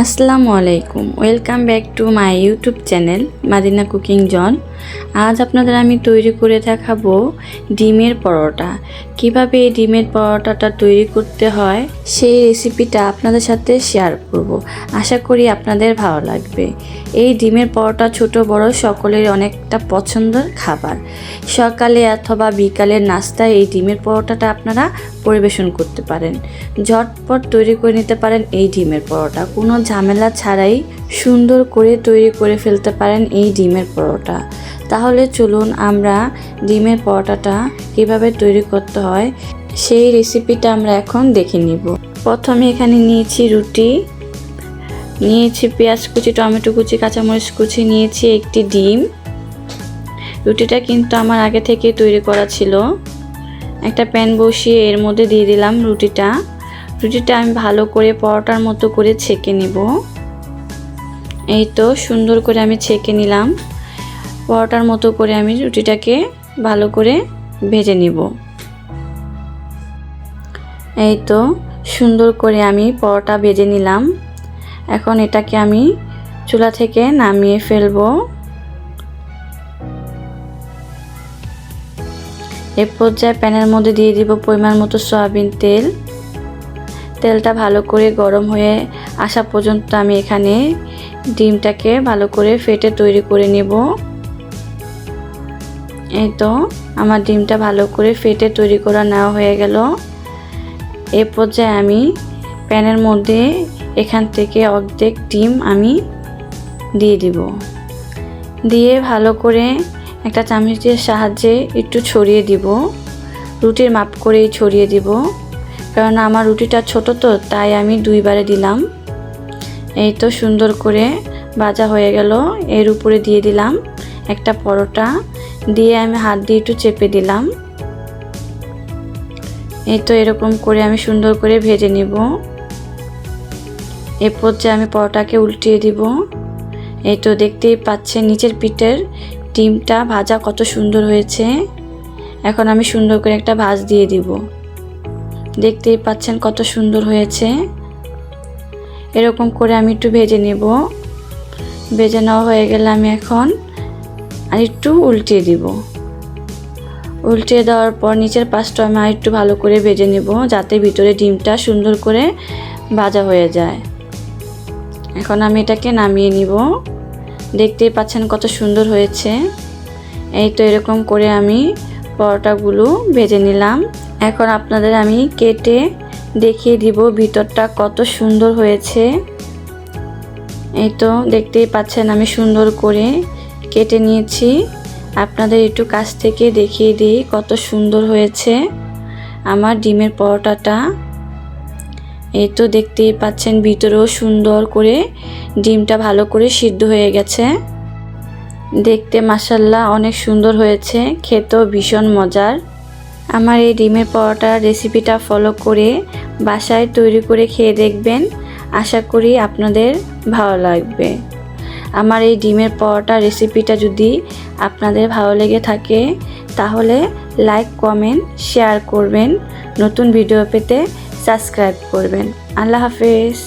আসসালামু আলাইকুম। Welcome back to my YouTube channel Madina cooking জন আজ আপনাদের আমি তৈরি করে দেখাবো ডিমের পরোটা। কীভাবে এই ডিমের পরোটাটা তৈরি করতে হয়, সেই রেসিপিটা আপনাদের সাথে শেয়ার করব। আশা করি আপনাদের ভালো লাগবে। এই ডিমের পরোটা ছোট, বড় সকলের অনেকটা পছন্দের খাবার। সকালে অথবা বিকালের নাস্তায় এই ডিমের পরোটাটা আপনারা পরিবেশন করতে পারেন। ঝটপট তৈরি করে নিতে পারেন এই ডিমের পরোটা। কোনো ঝামেলা ছাড়াই সুন্দর করে তৈরি করে ফেলতে পারেন এই ডিমের পরোটা। তাহলে চলুন আমরা ডিমের পরোটাটা কীভাবে তৈরি করতে হয় সেই রেসিপিটা আমরা এখন দেখে নিব। প্রথমে এখানে নিয়েছি রুটি, নিয়েছি পেঁয়াজ কুচি, টমেটো কুচি, কাঁচামরিচ কুচি, নিয়েছি একটি ডিম। রুটিটা কিন্তু আমার আগে থেকে তৈরি করা ছিল। একটা প্যান বসিয়ে এর মধ্যে দিয়ে দিলাম রুটিটা। রুটিটা আমি ভালো করে পরোটার মতো করে ছেঁকে নিব। এই তো সুন্দর করে আমি ছেঁকে নিলাম। পরোটার মতো করে আমি রুটিটাকে ভালো করে ভেজে নিব। এই তো সুন্দর করে আমি পরোটা ভেজে নিলাম। এখন এটাকে আমি চুলা থেকে নামিয়ে ফেলব। এ পর্যায়ে প্যানের মধ্যে দিয়ে দিব পরিমাণ মতো সয়াবিন তেল। তেলটা ভালো করে গরম হয়ে আসা পর্যন্ত আমি এখানে ডিমটাকে ভালো করে ফেটে তৈরি করে নেব। এই তো আমার ডিমটা ভালো করে ফেটে তৈরি করা নেওয়া হয়ে গেল। এ পর্যায়ে আমি প্যানের মধ্যে এখান থেকে অর্ধেক ডিম আমি দিয়ে দিব। দিয়ে ভালো করে একটা চামচের সাহায্যে একটু ছড়িয়ে দিব। রুটির মাপ করেই ছড়িয়ে দিব। কারণ আমার রুটিটা ছোট তো, তাই আমি দুইবারে দিলাম। এই তো সুন্দর করে ভাজা হয়ে গেল। এর উপরে দিয়ে দিলাম একটা পরোটা। দিয়ে আমি হাত দিয়ে একটু চেপে দিলাম। এই তো এরকম করে আমি সুন্দর করে ভেজে নিব। এ পর্যায়ে আমি পরোটাকে উল্টিয়ে দিব। এই তো দেখতেই পাচ্ছেন নিচের পিঠের ডিমটা ভাজা কত সুন্দর হয়েছে। এখন আমি সুন্দর করে একটা ভাজ দিয়ে দিব। দেখতেই পাচ্ছেন কত সুন্দর হয়েছে। এরকম করে আমি একটু ভেজে নেব। ভেজে নেওয়া হয়ে গেলে আমি এখন আর একটু উল্টিয়ে দিব। উল্টিয়ে দেওয়ার পর নিচের পাশটা আমি আর একটু ভালো করে ভেজে নেব যাতে ভিতরে ডিমটা সুন্দর করে ভাজা হয়ে যায়। এখন আমি এটাকে নামিয়ে নিব। দেখতেই পাচ্ছেন কত সুন্দর হয়েছে। এই তো এরকম করে আমি পরোটাগুলো ভেজে নিলাম। এখন আপনাদের আমি কেটে দেখিয়ে দিব ভিতরটা কত সুন্দর হয়েছে। এই তো দেখতেই পাচ্ছেন আমি সুন্দর করে কেটে নিয়েছি। আপনাদের একটু কাছ থেকে দেখিয়ে দিই কত সুন্দর হয়েছে আমার ডিমের পরোটাটা। এই তো দেখতেই পাচ্ছেন ভিতরেও সুন্দর করে ডিমটা ভালো করে সিদ্ধ হয়ে গেছে। দেখতে মাসাল্লাহ অনেক সুন্দর হয়েছে, খেতেও ভীষণ মজার। আমার এই ডিমের পরোটার রেসিপিটা ফলো করে বাসায় তৈরি করে খেয়ে দেখবেন। আশা করি আপনাদের ভালো লাগবে। আমার এই ডিমের পরোটা রেসিপিটা যদি আপনাদের ভালো লেগে থাকে, তাহলে লাইক কমেন্ট শেয়ার করবেন। নতুন ভিডিও পেতে সাবস্ক্রাইব করবেন। আল্লাহ হাফেজ।